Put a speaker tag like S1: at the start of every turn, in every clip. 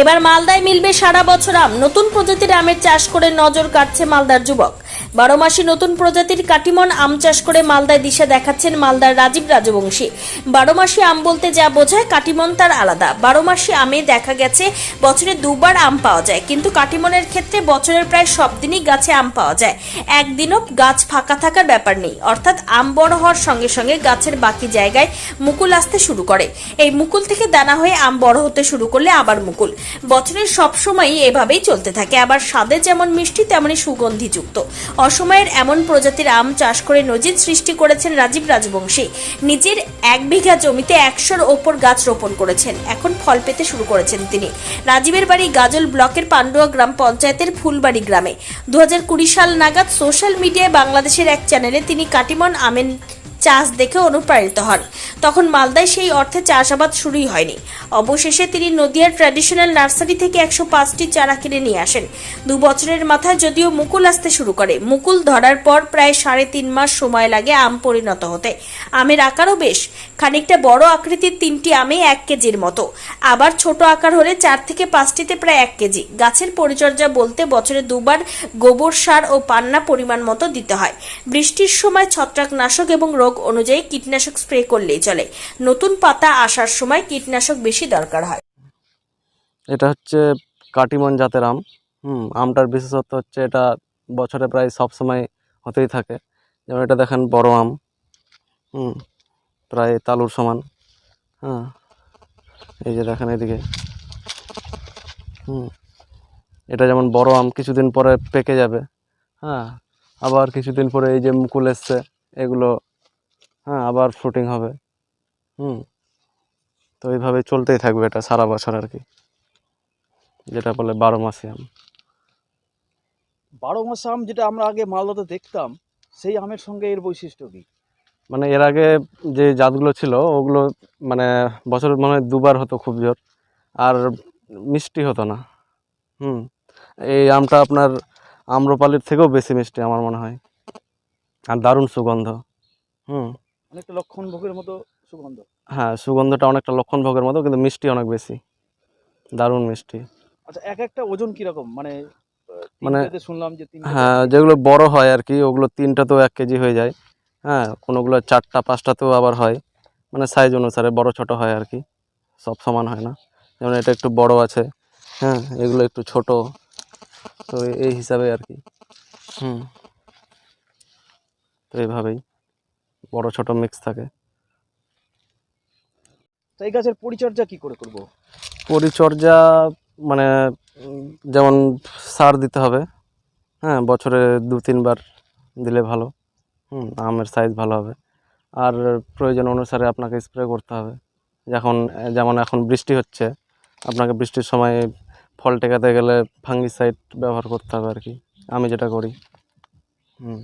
S1: এবার মালদায় মিলবে সারা বছর আম। নতুন প্রজাতির আমের চাষ করে নজর কাটছে মালদার যুবক। বারো মাসে নতুন প্রজাতির কাটিমন আম চাষ করে মালদায় দিশা দেখাচ্ছেন মালদার রাজীব রাজবংশী। বারো মাসে আম বলতে যা বোঝায়, কাটিমন তার আলাদা। বারো মাসে আমে দেখা গেছে, বছরে দুবার আম পাওয়া যায়। কিন্তু কাটিমনের ক্ষেত্রে বছরের প্রায় সব দিনই গাছে আম পাওয়া যায়। একদিনও গাছ ফাঁকা থাকার ব্যাপার নেই। অর্থাৎ আম বড় হওয়ার সঙ্গে সঙ্গে গাছের বাকি জায়গায় মুকুল আসতে শুরু করে। এই মুকুল থেকে দানা হয়ে আম বড় হতে শুরু করলে আবার মুকুল। বছরের সব সময়ই এভাবেই চলতে থাকে। আবার স্বাদে যেমন মিষ্টি, তেমনি সুগন্ধিযুক্ত। অসময়ের এমন প্রজাতির আম চাষ করে নজির সৃষ্টি করেছেন রাজীব রাজবংশী। নিজের এক বিঘা জমিতে একশোর ওপর গাছ রোপণ করেছেন। এখন ফল পেতে শুরু করেছেন তিনি। রাজীবের বাড়ি গাজল ব্লকের পান্ডুয়া গ্রাম পঞ্চায়েতের ফুলবাড়ি গ্রামে। দু হাজার কুড়ি সাল নাগাদ সোশ্যাল মিডিয়ায় বাংলাদেশের এক চ্যানেলে তিনি কাটিমন আমেন চাষ দেখে অনুপ্রাণিত হন। তখন মালদায় সেই অর্থে চাষাবাদ শুরুই হয়নি। অবশেষে তিনি নদিয়ার ট্র্যাডিশনাল নার্সারি থেকে একশো পাঁচটি চারা কিনে নিয়ে আসেন। দু বছরের মাথায় যদিও মুকুল আসতে শুরু করে, মুকুল ধরার পর প্রায় সাড়ে তিন মাস সময় লাগে আম পরিণত হতে। আমের আকারও বেশ, খানিকটা বড় আকৃতির তিনটি আমে এক কেজির মতো। আবার ছোট আকার হলে চার থেকে পাঁচটিতে প্রায় এক কেজি। গাছের পরিচর্যা বলতে বছরে দুবার গোবর সার ও পান্না পরিমাণ মতো দিতে হয়। বৃষ্টির সময় ছত্রাকনাশক এবং রোগ অনুযায়ী কীটনাশক স্প্রে করলেই চলে। নতুন পাতা আসার সময় কীটনাশক বেশি দরকার হয়।
S2: এটা হচ্ছে কাটিমন জাতের আম। হুম, আমটার বিশেষত্ব হচ্ছে এটা বছরে প্রায় সব সময় হতেই থাকে। যেমন এটা দেখেন বড় আম। হুম, প্রায় তালুর সমান। হ্যাঁ এই যে দেখেন এদিকে। হুম, এটা যেমন বড় আম কিছুদিন পরে পেকে যাবে। হ্যাঁ আবার কিছুদিন পরে এই যে মুকুল এসছে, এগুলো হ্যাঁ আবার ফ্রুটিং হবে। হুম। তো এইভাবে চলতেই থাকবে এটা সারা বছর আর কি। যেটা বলে বারো মাসে আম।
S3: বারো মাসে আম যেটা আমরা আগে মালদাতে দেখতাম সেই আমের সঙ্গে এর বৈশিষ্ট্য কি?
S2: মানে এর আগে যে জাতগুলো ছিল ওগুলো মানে বছর মনে হয় দুবার হতো খুব জোর আর মিষ্টি হতো না। হুম। এই আমটা আপনার আম্রপালির থেকেও বেশি মিষ্টি আমার মনে হয়। আর দারুণ সুগন্ধ। হুম।
S3: অনেকটা লক্ষণ ভোগের মতো সুগন্ধ।
S2: হ্যাঁ সুগন্ধটা অনেকটা লক্ষণ ভোগের মতো কিন্তু মিষ্টি অনেক বেশি। দারুণ মিষ্টি।
S3: আচ্ছা এক একটা ওজন কীরকম? মানে
S2: মানে-
S3: শুনলাম যে
S2: হ্যাঁ যেগুলো বড় হয় আর কি ওগুলো তিনটাতেও এক কেজি হয়ে যায়। হ্যাঁ কোনোগুলো চারটা পাঁচটাতেও আবার হয়। মানে সাইজ অনুসারে বড় ছোট হয় আর কি। সব সমান হয় না। যেমন এটা একটু বড় আছে। হ্যাঁ এগুলো একটু ছোট। তো এই হিসাবে আর কি। হুম। তো এইভাবেই। বড় ছোট মিক্স থাকে।
S3: তো এই গাছের পরিচর্যা কি করে করব?
S2: পরিচর্যা মানে যেমন সার দিতে হবে হ্যাঁ বছরে দু তিনবার দিলে ভালো হুম আমের সাইজ ভালো হবে। আর প্রয়োজন অনুসারে আপনাকে স্প্রে করতে হবে। যখন যেমন এখন বৃষ্টি হচ্ছে আপনাকে বৃষ্টির সময় ফল টেকাতে গেলে ফাঙ্গিসাইড ব্যবহার করতে হবে আর কি। আমি যেটা করি হুম।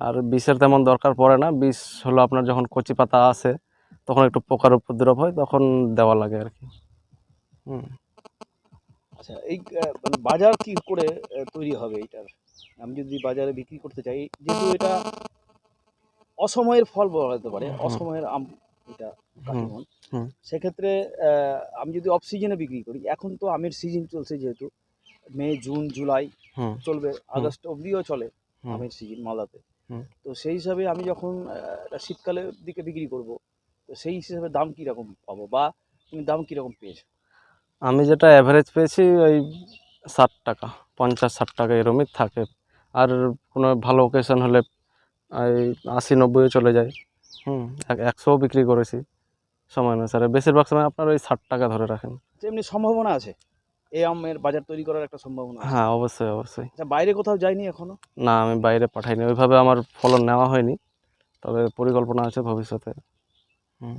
S2: আর বিষের তেমন দরকার পড়ে না। বিষ হলো আপনার যখন কচি পাতা আসে তখন একটু পোকার উপদ্রব হয় তখন দেওয়া লাগে আর কি। হুম।
S3: আচ্ছা এই মানে বাজার কি করে তৈরি হবে এটার আমি যদি বাজারে বিক্রি করতে চাই যেহেতু এটা অসময়ের ফল বলা যেতে পারে অসময়ের আম এটা সেক্ষেত্রে আমি যদি অফ সিজনে বিক্রি করি এখন তো আমের সিজন চলছে যেহেতু মে জুন জুলাই চলবে আগস্ট অবধিও চলে আমের সিজন মালদাতে। তো সেই হিসাবে আমি যখন শীতকালের দিকে বিক্রি করব তো সেই হিসাবে দাম কীরকম পাবো বা তুমি দাম কীরকম পেয়েছ?
S2: আমি যেটা অ্যাভারেজ পেয়েছি ওই ষাট টাকা পঞ্চাশ ষাট টাকা এরমই থাকে। আর কোনো ভালো ওকেশন হলে এই আশি নব্বইও চলে যায়। হুম এক- একশোও বিক্রি করেছি সময় অনুসারে। বেশিরভাগ সময় আপনার ওই ষাট টাকা ধরে রাখেন।
S3: তেমনি সম্ভাবনা আছে? এই আমের বাজার তৈরি করার একটা সম্ভাবনা আছে।
S2: হ্যাঁ অবশ্যই অবশ্যই।
S3: আচ্ছা বাইরে কোথাও যায়নি এখনও?
S2: না আমি বাইরে পাঠাইনি। ওইভাবে আমার ফলন নেওয়া হয়নি তবে পরিকল্পনা আছে ভবিষ্যতে। হুম।